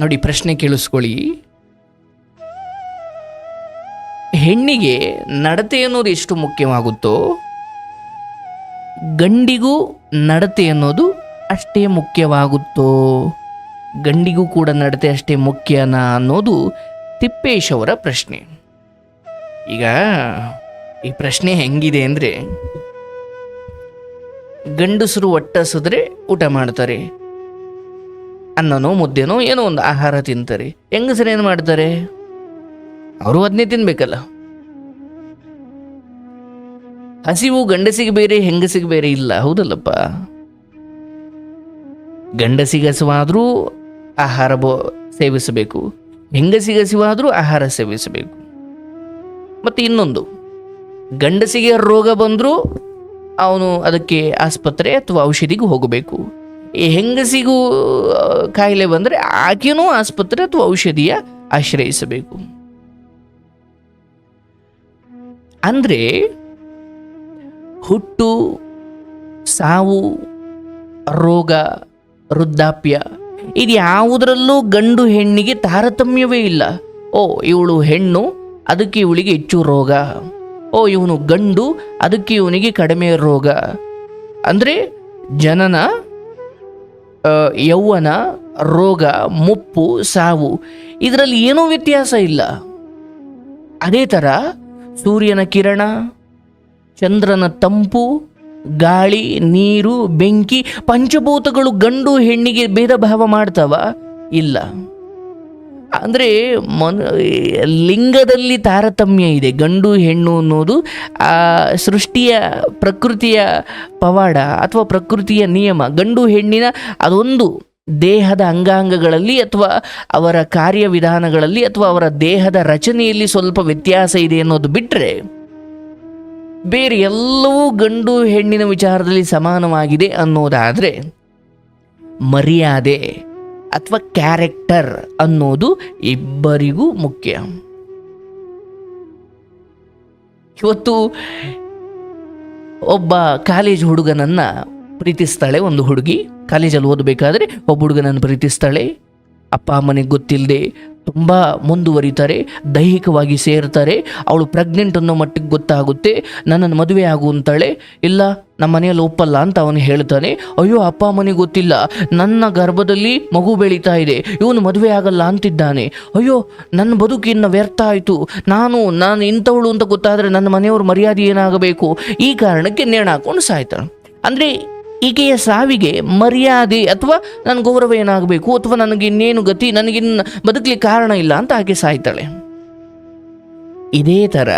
ನೋಡಿ, ಪ್ರಶ್ನೆ ಕೇಳಿಸ್ಕೊಳ್ಳಿ. ಹೆಣ್ಣಿಗೆ ನಡತೆ ಅನ್ನೋದು ಎಷ್ಟು ಮುಖ್ಯವಾಗುತ್ತೋ, ಗಂಡಿಗೂ ನಡತೆ ಅನ್ನೋದು ಅಷ್ಟೇ ಮುಖ್ಯವಾಗುತ್ತೋ, ಗಂಡಿಗೂ ಕೂಡ ನಡತೆ ಅಷ್ಟೇ ಮುಖ್ಯನಾ ಅನ್ನೋದು ತಿಪ್ಪೇಶ್ ಅವರ ಪ್ರಶ್ನೆ. ಈಗ ಈ ಪ್ರಶ್ನೆ ಹೆಂಗಿದೆ ಅಂದರೆ, ಗಂಡಸರು ಒಟ್ಟಸಿದ್ರೆ ಊಟ ಮಾಡ್ತಾರೆ. ಅನ್ನನೋ ಮುದ್ದೆನೋ ಏನೋ ಒಂದು ಆಹಾರ ತಿಂತಾರೆ. ಹೆಂಗಸರು ಏನು ಮಾಡ್ತಾರೆ? ಅವರು ಅದನ್ನೇ ತಿನ್ಬೇಕಲ್ಲ. ಹಸಿವು ಗಂಡಸಿಗೆ ಬೇರೆ, ಹೆಂಗಸಿಗೆ ಬೇರೆ ಇಲ್ಲ. ಹೌದಲ್ಲಪ್ಪ? ಗಂಡಸಿಗೆ ಹಸಿವಾದರೂ ಆಹಾರ ಬೋ ಸೇವಿಸಬೇಕು. ಹೆಂಗಸಿಗೆ ಹಸಿವಾದರೂ ಆಹಾರ ಸೇವಿಸಬೇಕು. ಮತ್ತು ಇನ್ನೊಂದು. ಗಂಡಸಿಗೆ ರೋಗ ಬಂದರೂ ಅವನು ಅದಕ್ಕೆ ಆಸ್ಪತ್ರೆ ಅಥವಾ ಔಷಧಿಗೆ ಹೋಗಬೇಕು. ಈ ಹೆಂಗಸಿಗೂ ಕಾಯಿಲೆ ಬಂದರೆ ಆಕೆಯೂ ಆಸ್ಪತ್ರೆ ಅಥವಾ ಔಷಧಿಯ ಆಶ್ರಯಿಸಬೇಕು. ಅಂದರೆ ಹುಟ್ಟು, ಸಾವು, ರೋಗ, ವೃದ್ಧಾಪ್ಯ ಇದು ಯಾವುದರಲ್ಲೂ ಗಂಡು ಹೆಣ್ಣಿಗೆ ತಾರತಮ್ಯವೇ ಇಲ್ಲ. ಓ, ಇವಳು ಹೆಣ್ಣು, ಅದಕ್ಕೆ ಇವಳಿಗೆ ಹೆಚ್ಚು ರೋಗ. ಓ, ಇವನು ಗಂಡು, ಅದಕ್ಕೆ ಇವನಿಗೆ ಕಡಿಮೆ ರೋಗ. ಅಂದರೆ ಜನನ ಯೌವನ, ರೋಗ, ಮುಪ್ಪು, ಸಾವು, ಇದರಲ್ಲಿ ಏನೂ ವ್ಯತ್ಯಾಸ ಇಲ್ಲ. ಅದೇ ಥರ ಸೂರ್ಯನ ಕಿರಣ, ಚಂದ್ರನ ತಂಪು, ಗಾಳಿ, ನೀರು, ಬೆಂಕಿ, ಪಂಚಭೂತಗಳು ಗಂಡು ಹೆಣ್ಣಿಗೆ ಭೇದ ಭಾವ ಮಾಡ್ತಾವ? ಇಲ್ಲ. ಅಂದರೆ ಮನ್ ಲಿಂಗದಲ್ಲಿ ತಾರತಮ್ಯ ಇದೆ. ಗಂಡು, ಹೆಣ್ಣು ಅನ್ನೋದು, ಆ, ಸೃಷ್ಟಿಯ, ಪ್ರಕೃತಿಯ ಪವಾಡ ಅಥವಾ ಪ್ರಕೃತಿಯ ನಿಯಮ. ಗಂಡು, ಹೆಣ್ಣಿನ ಅದೊಂದು ದೇಹದ ಅಂಗಾಂಗಗಳಲ್ಲಿ ಅಥವಾ ಅವರ ಕಾರ್ಯವಿಧಾನಗಳಲ್ಲಿ ಅಥವಾ ಅವರ ದೇಹದ ರಚನೆಯಲ್ಲಿ ಸ್ವಲ್ಪ ವ್ಯತ್ಯಾಸ ಇದೆ ಅನ್ನೋದು ಬಿಟ್ಟರೆ ಬೇರೆ ಎಲ್ಲವೂ ಗಂಡು, ಹೆಣ್ಣಿನ ವಿಚಾರದಲ್ಲಿ ಸಮಾನವಾಗಿದೆ ಅನ್ನೋದಾದರೆ ಮರ್ಯಾದೆ. ಅಥವಾ ಕ್ಯಾರೆಕ್ಟರ್ ಅನ್ನೋದು ಇಬ್ಬರಿಗೂ ಮುಖ್ಯ. ಇವತ್ತು ಒಬ್ಬ ಕಾಲೇಜ್ ಹುಡುಗನನ್ನು ಪ್ರೀತಿಸ್ತಾಳೆ ಒಂದು ಹುಡುಗಿ. ಕಾಲೇಜಲ್ಲಿ ಓದಬೇಕಾದ್ರೆ ಒಬ್ಬ ಹುಡುಗನನ್ನು ಪ್ರೀತಿಸ್ತಾಳೆ. ಅಪ್ಪ ಅಮ್ಮನಿಗೆ ಗೊತ್ತಿಲ್ಲದೆ ತುಂಬ ಮುಂದುವರಿತಾರೆ, ದೈಹಿಕವಾಗಿ ಸೇರ್ತಾರೆ. ಅವಳು ಪ್ರೆಗ್ನೆಂಟ್ ಅನ್ನೋ ಮಟ್ಟಿಗೆ ಗೊತ್ತಾಗುತ್ತೆ, ನನ್ನನ್ನು ಮದುವೆ ಆಗು ಅಂತಾಳೆ. ಇಲ್ಲ, ನಮ್ಮ ಮನೆಯಲ್ಲಿ ಒಪ್ಪಲ್ಲ ಅಂತ ಅವನು ಹೇಳ್ತಾನೆ. ಅಯ್ಯೋ, ಅಪ್ಪ ಅಮ್ಮನಿಗೆ ಗೊತ್ತಿಲ್ಲ. ನನ್ನ ಗರ್ಭದಲ್ಲಿ ಮಗು ಬೆಳೀತಾ ಇದೆ. ಇವನು ಮದುವೆ ಆಗಲ್ಲ ಅಂತಿದ್ದಾನೆ. ಅಯ್ಯೋ, ನನ್ನ ಬದುಕಿನ್ನ ವ್ಯರ್ಥ ಆಯಿತು. ನಾನು ನಾನು ಇಂಥವಳು ಅಂತ ಗೊತ್ತಾದರೆ ನನ್ನ ಮನೆಯವರು ಮರ್ಯಾದೆ ಏನಾಗಬೇಕು? ಈ ಕಾರಣಕ್ಕೆ ನೇಣ ಹಾಕೊಂಡು ಸಾಯ್ತಾಳೆ. ಅಂದರೆ ಈಕೆಯ ಸಾವಿಗೆ ಮರ್ಯಾದೆ ಅಥವಾ ನನ್ನ ಗೌರವ ಏನಾಗಬೇಕು ಅಥವಾ ನನಗೆ ಇನ್ನೇನು ಗತಿ ನನಗಿನ್ನು ಬದುಕಲಿಕ್ಕೆ ಕಾರಣ ಇಲ್ಲ ಅಂತ ಆಕೆ ಸಾಯ್ತಾಳೆ. ಇದೇ ಥರ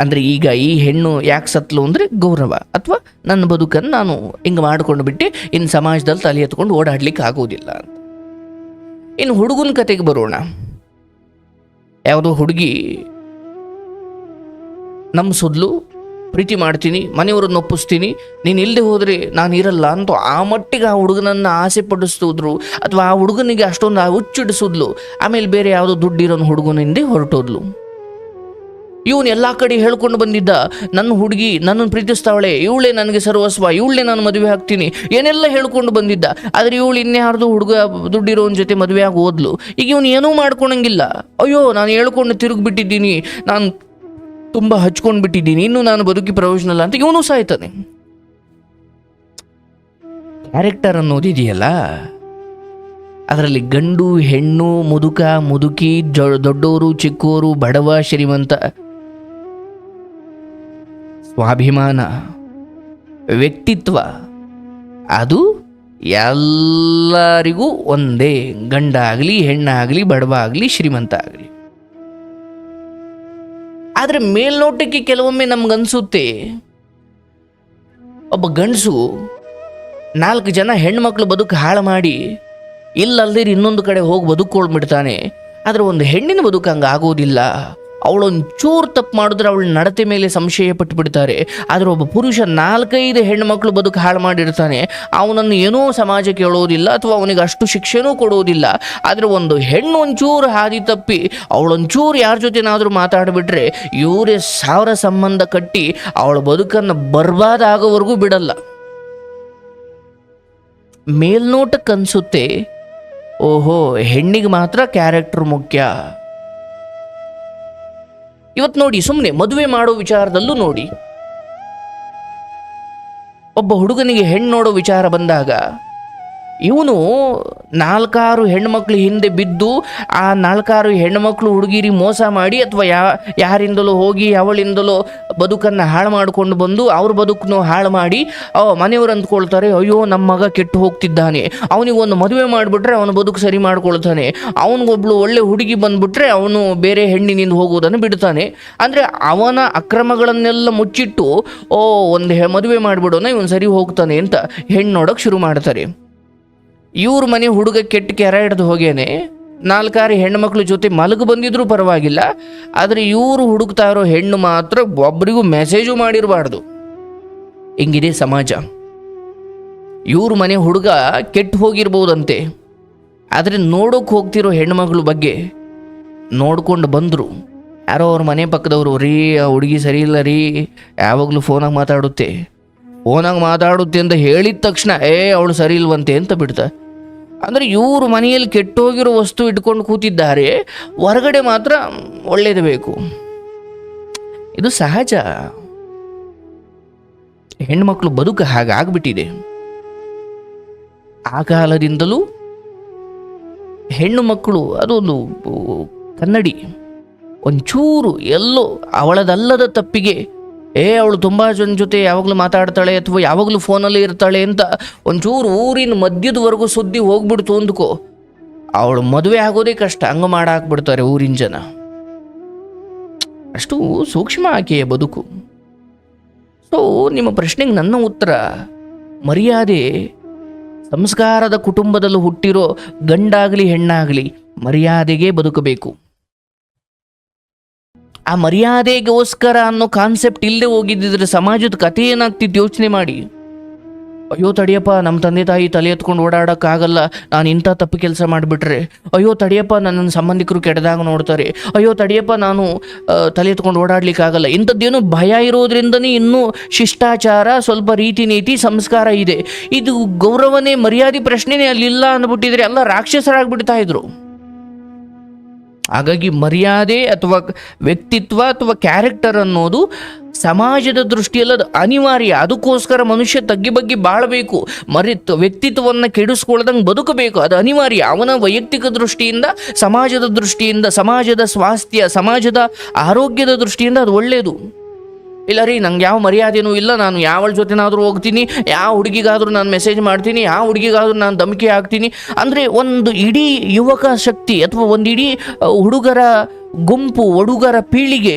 ಅಂದರೆ ಈಗ ಈ ಹೆಣ್ಣು ಯಾಕೆ ಸತ್ಲು ಅಂದರೆ ಗೌರವ ಅಥವಾ ನನ್ನ ಬದುಕನ್ನು ನಾನು ಹಿಂಗೆ ಮಾಡ್ಕೊಂಡು ಬಿಟ್ಟು ಇನ್ನು ಸಮಾಜದಲ್ಲಿ ತಲೆ ಎತ್ಕೊಂಡು ಓಡಾಡ್ಲಿಕ್ಕೆ ಆಗೋದಿಲ್ಲ ಇನ್ನು ಹುಡುಗನ ಕತೆಗೆ ಬರೋಣ. ಯಾವುದೋ ಹುಡುಗಿ ನಮ್ಮ ಸುದ್ಲು ಪ್ರೀತಿ ಮಾಡ್ತೀನಿ, ಮನೆಯವ್ರನ್ನ ಒಪ್ಪಿಸ್ತೀನಿ, ನೀನು ಇಲ್ಲದೆ ಹೋದರೆ ನಾನು ಇರಲ್ಲ ಅಂತ ಆ ಮಟ್ಟಿಗೆ ಆ ಹುಡುಗನನ್ನು ಆಸೆ ಪಡಿಸ್ತಿದ್ರು, ಅಥವಾ ಆ ಹುಡುಗನಿಗೆ ಅಷ್ಟೊಂದು ಹುಚ್ಚಿಡಿಸಿದ್ಲು, ಆಮೇಲೆ ಬೇರೆ ಯಾವುದೋ ದುಡ್ಡಿರೋನು ಹುಡುಗನ ಹಿಂದೆ ಹೊರಟೋದ್ಲು. ಇವನು ಎಲ್ಲ ಕಡೆ ಹೇಳ್ಕೊಂಡು ಬಂದಿದ್ದ, ನನ್ನ ಹುಡುಗಿ ನನ್ನನ್ನು ಪ್ರೀತಿಸ್ತಾವಳೆ, ಇವಳೇ ನನಗೆ ಸರ್ವಸ್ವ ಇವಳೇ ನಾನು ಮದುವೆ ಆಗ್ತೀನಿ, ಏನೆಲ್ಲ ಹೇಳ್ಕೊಂಡು ಬಂದಿದ್ದ. ಆದರೆ ಇವಳು ಇನ್ಯಾರ್ದು ಹುಡುಗ ದುಡ್ಡಿರೋನ ಜೊತೆ ಮದುವೆ ಆಗಿ ಓದ್ಲು ಈಗ ಇವನು ಏನೂ ಮಾಡ್ಕೊಳಂಗಿಲ್ಲ. ಅಯ್ಯೋ, ನಾನು ಹೇಳ್ಕೊಂಡು ತಿರುಗಿಬಿಟ್ಟಿದ್ದೀನಿ. ನಾನು ತುಂಬ ಹಚ್ಕೊಂಡು ಬಿಟ್ಟಿದ್ದೀನಿ ಇನ್ನು ನಾನು ಬದುಕಿ ಪ್ರಯೋಜನ ಇಲ್ಲ ಅಂತ ಇವನು ಸಾಯ್ತಾನೆ ಕ್ಯಾರೆಕ್ಟರ್ ಅನ್ನೋದು ಇದೆಯಲ್ಲ ಅದರಲ್ಲಿ ಗಂಡು, ಹೆಣ್ಣು, ಮುದುಕ, ಮುದುಕಿ ದೊಡ್ಡೋರು, ಚಿಕ್ಕೋರು, ಬಡವ, ಶ್ರೀಮಂತ. ಸ್ವಾಭಿಮಾನ, ವ್ಯಕ್ತಿತ್ವ, ಅದು ಎಲ್ಲರಿಗೂ ಒಂದೇ. ಗಂಡ ಆಗಲಿ ಹೆಣ್ಣಾಗಲಿ ಬಡವ ಆಗಲಿ ಶ್ರೀಮಂತ ಆಗಲಿ. ಆದರೆ ಮೇಲ್ನೋಟಕ್ಕೆ ಕೆಲವೊಮ್ಮೆ ನಮಗನ್ಸುತ್ತೆ, ಒಬ್ಬ ಗಂಡಸು ನಾಲ್ಕು ಜನ ಹೆಣ್ಮಕ್ಳು ಬದುಕು ಹಾಳು ಮಾಡಿ ಇಲ್ಲಲ್ದಿರ ಇನ್ನೊಂದು ಕಡೆ ಹೋಗಿ ಬದುಕೊಳ್ಬಿಡ್ತಾನೆ ಆದರೆ ಒಂದು ಹೆಣ್ಣಿನ ಬದುಕು ಹಂಗೆ ಆಗೋದಿಲ್ಲ ಅವಳೊಂದು ಚೂರು ತಪ್ಪು ಮಾಡಿದ್ರೆ ಅವಳ ನಡತೆ ಮೇಲೆ ಸಂಶಯ ಪಟ್ಟು ಬಿಡ್ತಾರೆ ಆದರೆ ಒಬ್ಬ ಪುರುಷ ನಾಲ್ಕೈದು ಹೆಣ್ಮಕ್ಳು ಬದುಕು ಹಾಳು ಮಾಡಿರ್ತಾನೆ. ಅವನನ್ನು ಏನೂ ಸಮಾಜ ಕೇಳೋದಿಲ್ಲ ಅಥವಾ ಅವನಿಗೆ ಅಷ್ಟು ಶಿಕ್ಷೆನೂ ಕೊಡೋದಿಲ್ಲ. ಆದರೆ ಒಂದು ಹೆಣ್ಣು ಒಂಚೂರು ಹಾದಿ ತಪ್ಪಿ ಅವಳೊಂಚೂರು ಯಾರ ಜೊತೆನಾದರೂ ಮಾತಾಡಿಬಿಟ್ರೆ ಇವರೇ ಸಾವಿರ ಸಂಬಂಧ ಕಟ್ಟಿ ಅವಳ ಬದುಕನ್ನು ಬರ್ಬಾದಾಗೋವರೆಗೂ ಬಿಡಲ್ಲ. ಮೇಲ್ನೋಟಕ್ಕೆ ಅನ್ಸುತ್ತೆ ಓಹೋ, ಹೆಣ್ಣಿಗೆ ಮಾತ್ರ ಕ್ಯಾರೆಕ್ಟರ್ ಮುಖ್ಯ. ಇವತ್ತು ನೋಡಿ ಸುಮ್ಮನೆ ಮದುವೆ ಮಾಡೋ ವಿಚಾರದಲ್ಲೂ ನೋಡಿ. ಒಬ್ಬ ಹುಡುಗನಿಗೆ ಹೆಣ್ಣು ನೋಡೋ ವಿಚಾರ ಬಂದಾಗ ಇವನು ನಾಲ್ಕಾರು ಹೆಣ್ಮಕ್ಳು ಹಿಂದೆ ಬಿದ್ದು ಆ ನಾಲ್ಕಾರು ಹೆಣ್ಮಕ್ಳು ಹುಡುಗಿರಿ ಮೋಸ ಮಾಡಿ ಅಥವಾ ಯಾ, ಯಾರಿಂದಲೋ ಹೋಗಿ ಅವಳಿಂದಲೋ ಬದುಕನ್ನು ಹಾಳು ಮಾಡಿಕೊಂಡು ಬಂದು ಅವ್ರ ಬದುಕನ್ನು ಹಾಳು ಮಾಡಿ ಮನೆಯವರು ಅಂದ್ಕೊಳ್ತಾರೆ, ಅಯ್ಯೋ, ನಮ್ಮ ಮಗ ಕೆಟ್ಟು ಹೋಗ್ತಿದ್ದಾನೆ. ಅವನಿಗೆ ಒಂದು ಮದುವೆ ಮಾಡಿಬಿಟ್ರೆ ಅವನ ಬದುಕು ಸರಿ ಮಾಡ್ಕೊಳ್ತಾನೆ. ಅವನಿಗೊಬ್ಳು ಒಳ್ಳೆ ಹುಡುಗಿ ಬಂದುಬಿಟ್ರೆ ಅವನು ಬೇರೆ ಹೆಣ್ಣಿನಿಂದ ಹೋಗುವುದನ್ನು ಬಿಡ್ತಾನೆ. ಅಂದರೆ ಅವನ ಅಕ್ರಮಗಳನ್ನೆಲ್ಲ ಮುಚ್ಚಿಟ್ಟು, ಓ, ಒಂದು ಮದುವೆ ಮಾಡಿಬಿಡೋಣ, ಇವನು ಸರಿ ಹೋಗ್ತಾನೆ ಅಂತ ಹೆಣ್ಣು ನೋಡೋಕೆ ಶುರು ಮಾಡ್ತಾರೆ. ಇವ್ರ ಮನೆ ಹುಡುಗ ಕೆಟ್ಟ ಕೆರ ಹಿಡ್ದು ಹೋಗೇನೆ ನಾಲ್ಕಾರು ಹೆಣ್ಮಕ್ಳ ಜೊತೆ ಮಲಗು ಬಂದಿದ್ರು ಪರವಾಗಿಲ್ಲ. ಆದರೆ ಇವರು ಹುಡುಕ್ತಾ ಇರೋ ಹೆಣ್ಣು ಮಾತ್ರ ಒಬ್ಬರಿಗೂ ಮೆಸೇಜು ಮಾಡಿರಬಾರ್ದು. ಹಿಂಗಿದೆ ಸಮಾಜ. ಇವ್ರ ಮನೆ ಹುಡುಗ ಕೆಟ್ಟು ಹೋಗಿರ್ಬೋದಂತೆ. ಆದರೆ ನೋಡೋಕೆ ಹೋಗ್ತಿರೋ ಹೆಣ್ಮಗಳ ಬಗ್ಗೆ ನೋಡ್ಕೊಂಡು ಬಂದರು. ಯಾರೋ ಅವ್ರ ಮನೆ ಪಕ್ಕದವರು, ರೀ, ಆ ಹುಡುಗಿ ಸರಿ ಇಲ್ಲ ರೀ, ಯಾವಾಗಲೂ ಫೋನಾಗಿ ಮಾತಾಡುತ್ತೆ. ಫೋನಾಗ ಮಾತಾಡುತ್ತೆ ಅಂತ ಹೇಳಿದ ತಕ್ಷಣ, ಏ, ಅವಳು ಸರಿ ಇಲ್ವಂತೆ ಅಂತ ಬಿಡ್ತ. ಅಂದರೆ ಇವರು ಮನೆಯಲ್ಲಿ ಕೆಟ್ಟೋಗಿರೋ ವಸ್ತು ಇಟ್ಕೊಂಡು ಕೂತಿದ್ದಾರೆ, ಹೊರಗಡೆ ಮಾತ್ರ ಒಳ್ಳೇದು ಬೇಕು. ಇದು ಸಹಜ. ಹೆಣ್ಮಕ್ಳು ಬದುಕು ಹಾಗಾಗ್ಬಿಟ್ಟಿದೆ. ಆ ಕಾಲದಿಂದಲೂ ಹೆಣ್ಣು ಮಕ್ಕಳು, ಅದೊಂದು ಕನ್ನಡಿ, ಒಂಚೂರು ಎಲ್ಲೋ ಅವಳದಲ್ಲದ ತಪ್ಪಿಗೆ ಏ, ಅವಳು ತುಂಬ ಜನ ಜೊತೆ ಯಾವಾಗಲೂ ಮಾತಾಡ್ತಾಳೆ ಅಥವಾ ಯಾವಾಗಲೂ ಫೋನಲ್ಲಿ ಇರ್ತಾಳೆ ಅಂತ ಒಂಚೂರು ಊರಿನ ಮಧ್ಯದವರೆಗೂ ಸುದ್ದಿ ಹೋಗ್ಬಿಡ್ತು ಅಂದ್ಕೋ. ಅವಳು ಮದುವೆ ಆಗೋದೇ ಕಷ್ಟ, ಹಂಗೆ ಮಾಡಾಕ್ಬಿಡ್ತಾರೆ ಊರಿನ ಜನ. ಅಷ್ಟು ಸೂಕ್ಷ್ಮ ಆಕೆಯ ಬದುಕು. ಸೊ ನಿಮ್ಮ ಪ್ರಶ್ನೆಗೆ ನನ್ನ ಉತ್ತರ, ಮರ್ಯಾದೆ ಸಂಸ್ಕಾರದ ಕುಟುಂಬದಲ್ಲೂ ಹುಟ್ಟಿರೋ ಗಂಡಾಗಲಿ ಹೆಣ್ಣಾಗಲಿ ಮರ್ಯಾದೆಗೆ ಬದುಕಬೇಕು. ಆ ಮರ್ಯಾದೆಗೋಸ್ಕರ ಅನ್ನೋ ಕಾನ್ಸೆಪ್ಟ್ ಇಲ್ಲದೆ ಹೋಗಿದ್ದಿದ್ರೆ ಸಮಾಜದ ಕಥೆ ಏನಾಗ್ತಿತ್ತು ಯೋಚನೆ ಮಾಡಿ. ಅಯ್ಯೋ ತಡಿಯಪ್ಪ ನಮ್ಮ ತಂದೆ ತಾಯಿ ತಲೆ ಎತ್ಕೊಂಡು ಓಡಾಡೋಕ್ಕಾಗಲ್ಲ, ನಾನು ಇಂಥ ತಪ್ಪು ಕೆಲಸ ಮಾಡಿಬಿಟ್ರೆ. ಅಯ್ಯೋ ತಡಿಯಪ್ಪ ನನ್ನ ಸಂಬಂಧಿಕರು ಕೆಟ್ಟದಾಗ ನೋಡ್ತಾರೆ. ಅಯ್ಯೋ ತಡಿಯಪ್ಪ, ನಾನು ತಲೆ ಎತ್ಕೊಂಡು ಓಡಾಡ್ಲಿಕ್ಕಾಗಲ್ಲ. ಇಂಥದ್ದೇನು ಭಯ ಇರೋದ್ರಿಂದನೇ ಇನ್ನೂ ಶಿಷ್ಟಾಚಾರ, ಸ್ವಲ್ಪ ರೀತಿ ನೀತಿ ಸಂಸ್ಕಾರ ಇದೆ. ಇದು ಗೌರವನೇ, ಮರ್ಯಾದೆ ಪ್ರಶ್ನೆನೇ ಅಲ್ಲಿಲ್ಲ ಅಂದ್ಬಿಟ್ಟಿದ್ರೆ ಎಲ್ಲ ರಾಕ್ಷಸರಾಗ್ಬಿಡ್ತಾ ಇದ್ರು. ಹಾಗಾಗಿ ಮರ್ಯಾದೆ ಅಥವಾ ವ್ಯಕ್ತಿತ್ವ ಅಥವಾ ಕ್ಯಾರೆಕ್ಟರ್ ಅನ್ನೋದು ಸಮಾಜದ ದೃಷ್ಟಿಯಲ್ಲಿ ಅದು ಅನಿವಾರ್ಯ. ಅದಕ್ಕೋಸ್ಕರ ಮನುಷ್ಯ ತಗ್ಗಿ ಬಗ್ಗೆ ಬಾಳಬೇಕು. ಮರಿ ವ್ಯಕ್ತಿತ್ವವನ್ನು ಕೆಡಿಸ್ಕೊಳ್ದಂಗೆ ಬದುಕಬೇಕು. ಅದು ಅನಿವಾರ್ಯ. ಅವನ ವೈಯಕ್ತಿಕ ದೃಷ್ಟಿಯಿಂದ, ಸಮಾಜದ ದೃಷ್ಟಿಯಿಂದ, ಸಮಾಜದ ಸ್ವಾಸ್ಥ್ಯ, ಸಮಾಜದ ಆರೋಗ್ಯದ ದೃಷ್ಟಿಯಿಂದ ಅದು ಒಳ್ಳೆಯದು ಇಲ್ಲ ರೀ, ನಂಗೆ ಯಾವ ಮರ್ಯಾದೆನೂ ಇಲ್ಲ, ನಾನು ಯಾವಳ ಜೊತೆನಾದರೂ ಹೋಗ್ತೀನಿ, ಯಾವ ಹುಡುಗಿಗಾದರೂ ನಾನು ಮೆಸೇಜ್ ಮಾಡ್ತೀನಿ, ಯಾವ ಹುಡುಗಿಗಾದರೂ ನಾನು ಧಮಕಿ ಹಾಕ್ತೀನಿ. ಅಂದರೆ ಒಂದು ಇಡೀ ಯುವಕ ಶಕ್ತಿ ಅಥವಾ ಒಂದು ಇಡೀ ಹುಡುಗರ ಗುಂಪು ಹುಡುಗರ ಪೀಳಿಗೆ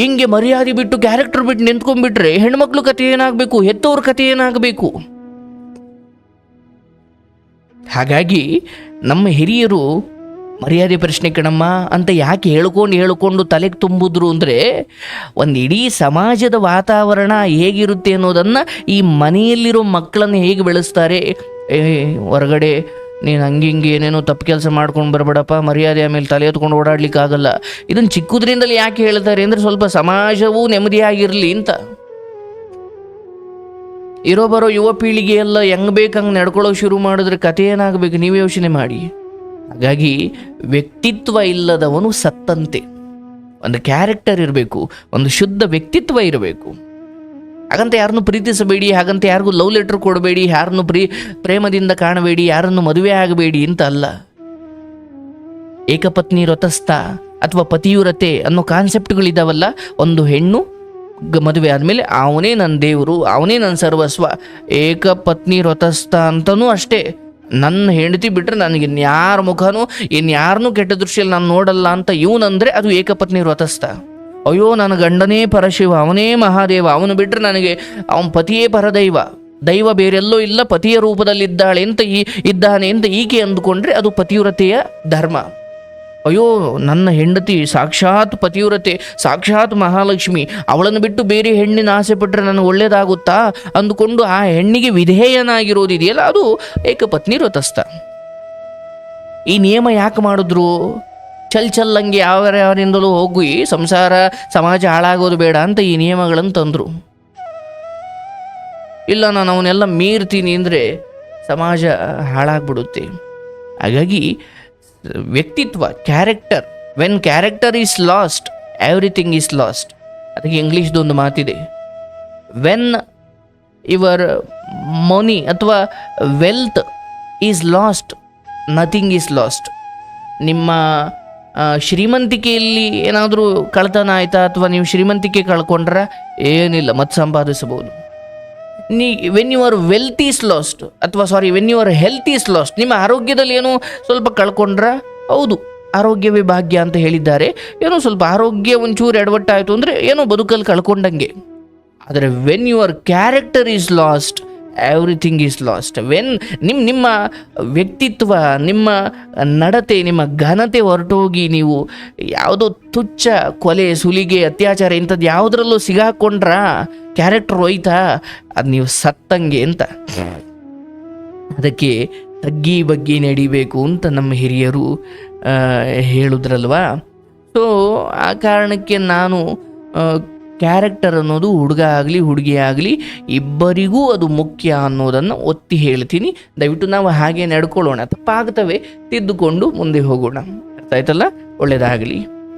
ಹಿಂಗೆ ಮರ್ಯಾದೆ ಬಿಟ್ಟು ಕ್ಯಾರೆಕ್ಟರ್ ಬಿಟ್ಟು ನಿಂತ್ಕೊಂಡ್ಬಿಟ್ರೆ ಹೆಣ್ಮಕ್ಳು ಕಥೆ ಏನಾಗಬೇಕು, ಹೆತ್ತವ್ರ ಕಥೆ ಏನಾಗಬೇಕು? ಹಾಗಾಗಿ ನಮ್ಮ ಹಿರಿಯರು ಮರ್ಯಾದೆ ಪ್ರಶ್ನೆ ಕಣಮ್ಮ, ಅಂತ ಯಾಕೆ ಹೇಳ್ಕೊಂಡು ಹೇಳ್ಕೊಂಡು ತಲೆಗೆ ತುಂಬಿದ್ರು ಅಂದರೆ ಒಂದು ಇಡೀ ಸಮಾಜದ ವಾತಾವರಣ ಹೇಗಿರುತ್ತೆ ಅನ್ನೋದನ್ನು ಈ ಮನೆಯಲ್ಲಿರೋ ಮಕ್ಕಳನ್ನು ಹೇಗೆ ಬೆಳೆಸ್ತಾರೆ? ಏ, ಹೊರಗಡೆ ನೀನು ಹಂಗೆ ಹಿಂಗೆ ಏನೇನೋ ತಪ್ಪು ಕೆಲಸ ಮಾಡ್ಕೊಂಡು ಬರಬೇಡಪ್ಪ, ಮರ್ಯಾದೆ ಆಮೇಲೆ ತಲೆ ಎತ್ಕೊಂಡು ಓಡಾಡ್ಲಿಕ್ಕಾಗಲ್ಲ. ಇದನ್ನು ಚಿಕ್ಕದ್ರಿಂದಲೇ ಯಾಕೆ ಹೇಳ್ತಾರೆ ಅಂದರೆ ಸ್ವಲ್ಪ ಸಮಾಜವೂ ನೆಮ್ಮದಿಯಾಗಿರಲಿ ಅಂತ. ಇರೋ ಬರೋ ಯುವ ಪೀಳಿಗೆ ಹೆಂಗೆ ಬೇಕು ಹಂಗೆ ನಡ್ಕೊಳ್ಳೋ ಶುರು ಮಾಡಿದ್ರೆ ಕತೆ ಏನಾಗಬೇಕು? ನೀವು ಯೋಚನೆ ಮಾಡಿ. ಹಾಗಾಗಿ ವ್ಯಕ್ತಿತ್ವ ಇಲ್ಲದವನು ಸತ್ತಂತೆ. ಒಂದು ಕ್ಯಾರೆಕ್ಟರ್ ಇರಬೇಕು, ಒಂದು ಶುದ್ಧ ವ್ಯಕ್ತಿತ್ವ ಇರಬೇಕು. ಹಾಗಂತ ಯಾರನ್ನು ಪ್ರೀತಿಸಬೇಡಿ, ಹಾಗಂತ ಯಾರಿಗೂ ಲವ್ ಲೆಟರ್ ಕೊಡಬೇಡಿ, ಯಾರನ್ನು ಪ್ರೀ, ಪ್ರೇಮದಿಂದ ಕಾಣಬೇಡಿ, ಯಾರನ್ನು ಮದುವೆ ಆಗಬೇಡಿ ಅಂತ ಅಲ್ಲ. ಏಕಪತ್ನಿ ವ್ರತಸ್ಥ ಅಥವಾ ಪತಿಯುರತೆ ಅನ್ನೋ ಕಾನ್ಸೆಪ್ಟ್ಗಳಿದಾವಲ್ಲ ಒಂದು ಹೆಣ್ಣು ಮದುವೆ ಆದಮೇಲೆ ಅವನೇ ನನ್ನ ದೇವರು, ಅವನೇ ನನ್ನ ಸರ್ವಸ್ವ, ಏಕಪತ್ನಿ ವ್ರತಸ್ಥ ಅಂತನೂ ಅಷ್ಟೇ. ನನ್ನ ಹೆಂಡತಿ ಬಿಟ್ಟರೆ ನನಗೆ ಇನ್ಯಾರ ಮುಖನೂ, ಇನ್ಯಾರನ್ನು ಕೆಟ್ಟ ದೃಷ್ಟಿಯಲ್ಲಿ ನಾನು ನೋಡಲ್ಲ ಅಂತ ಇವನಂದರೆ ಅದು ಏಕಪತ್ನಿ ವ್ರತಸ್ಥ. ಅಯ್ಯೋ, ನನ್ನ ಗಂಡನೇ ಪರಶಿವ, ಅವನೇ ಮಹಾದೇವ, ಅವನು ಬಿಟ್ಟರೆ ನನಗೆ ಅವನ ಪತಿಯೇ ಪರದೈವ. ದೈವ ಬೇರೆಲ್ಲೋ ಇಲ್ಲ, ಪತಿಯ ರೂಪದಲ್ಲಿದ್ದಾಳೆ ಅಂತ ಈ, ಇದ್ದಾನೆ ಅಂತ ಈಕೆ ಅಂದುಕೊಂಡ್ರೆ ಅದು ಪತಿವ್ರತೆಯ ಧರ್ಮ. ಅಯ್ಯೋ, ನನ್ನ ಹೆಂಡತಿ ಸಾಕ್ಷಾತ್ ಪತಿವ್ರತೆ, ಸಾಕ್ಷಾತ್ ಮಹಾಲಕ್ಷ್ಮಿ. ಅವಳನ್ನು ಬಿಟ್ಟು ಬೇರೆ ಹೆಣ್ಣಿನ ಆಸೆ ಪಟ್ಟರೆ ನನಗೆ ಒಳ್ಳೇದಾಗುತ್ತಾ? ಅಂದುಕೊಂಡು ಆ ಹೆಣ್ಣಿಗೆ ವಿಧೇಯನಾಗಿರೋದಿದೆಯಲ್ಲ, ಅದು ಏಕಪತ್ನಿ ವ್ರತಸ್ಥ ಈ ನಿಯಮ ಯಾಕೆ ಮಾಡಿದ್ರು? ಚಲ್ ಚಲ್ಲಂಗೆ ಯಾವ್ಯಾರಿಂದಲೂ ಹೋಗಿ ಸಂಸಾರ, ಸಮಾಜ ಹಾಳಾಗೋದು ಬೇಡ ಅಂತ ಈ ನಿಯಮಗಳನ್ನು ತಂದರು. ಇಲ್ಲ, ನಾನು ಅವನ್ನೆಲ್ಲ ಮೀರ್ತೀನಿ ಅಂದರೆ ಸಮಾಜ ಹಾಳಾಗ್ಬಿಡುತ್ತೆ. ಹಾಗಾಗಿ ವ್ಯಕ್ತಿತ್ವ character when character is lost everything is lost ಅದಕ್ಕೆ ಇಂಗ್ಲೀಷ್ದೊಂದು ಮಾತಿದೆ. ವೆನ್ ಯುವರ್ ಮನಿ ಅಥವಾ wealth is lost nothing is lost ನಿಮ್ಮ ಶ್ರೀಮಂತಿಕೆಯಲ್ಲಿ ಏನಾದರೂ ಕಳ್ತನ ಆಯಿತಾ ಅಥವಾ ನೀವು ಶ್ರೀಮಂತಿಕೆ ಕಳ್ಕೊಂಡ್ರೆ ಏನಿಲ್ಲ ಮತ್ತೆ ಸಂಪಾದಿಸಬಹುದು. ನೀ when your wealth is lost ಅಥವಾ sorry when your health is lost ನಿಮ್ಮ ಆರೋಗ್ಯದಲ್ಲಿ ಏನು ಸ್ವಲ್ಪ ಕಳ್ಕೊಂಡ್ರ? ಹೌದು ಆರೋಗ್ಯವೇ ಭಾಗ್ಯ ಅಂತ ಹೇಳಿದ್ದಾರೆ. ಏನೋ ಸ್ವಲ್ಪ ಆರೋಗ್ಯ ಒಂಚೂರು ಎಡವಟ್ಟಾಯಿತು ಅಂದರೆ ಏನೋ ಬದುಕಲ್ಲಿ ಕಳ್ಕೊಂಡಂಗೆ. ಆದರೆ when your character is lost everything is lost when ನಿಮ್ಮ ನಿಮ್ಮ ವ್ಯಕ್ತಿತ್ವ, ನಿಮ್ಮ ನಡತೆ, ನಿಮ್ಮ ಘನತೆ ಹೊರಟೋಗಿ ನೀವು ಯಾವುದೋ ತುಚ್ಛ ಕೊಲೆ, ಸುಲಿಗೆ, ಅತ್ಯಾಚಾರ ಇಂಥದ್ದು ಯಾವುದರಲ್ಲೂ ಸಿಗಾಕೊಂಡ್ರ? ಕ್ಯಾರೆಕ್ಟರ್ ಹೋಯ್ತಾ? ಅದು ನೀವು ಸತ್ತಂಗೆ ಅಂತ. ಅದಕ್ಕೆ ತಗ್ಗಿ ಬಗ್ಗಿ ನಡಿಬೇಕು ಅಂತ ನಮ್ಮ ಹಿರಿಯರು ಹೇಳಿದ್ರಲ್ವಾ? ಸೊ ಆ ಕಾರಣಕ್ಕೆ ನಾನು ಕ್ಯಾರೆಕ್ಟರ್ ಅನ್ನೋದು ಹುಡುಗ ಆಗಲಿ, ಹುಡುಗಿ ಆಗಲಿ, ಇಬ್ಬರಿಗೂ ಅದು ಮುಖ್ಯ ಅನ್ನೋದನ್ನು ಒತ್ತಿ ಹೇಳ್ತೀನಿ. ದಯವಿಟ್ಟು ನಾವು ಹಾಗೆ ನಡ್ಕೊಳ್ಳೋಣ. ತಪ್ಪಾಗ್ತವೆ, ತಿದ್ದುಕೊಂಡು ಮುಂದೆ ಹೋಗೋಣ. ಅರ್ಥ ಆಯ್ತಲ್ಲ ಒಳ್ಳೆಯದಾಗಲಿ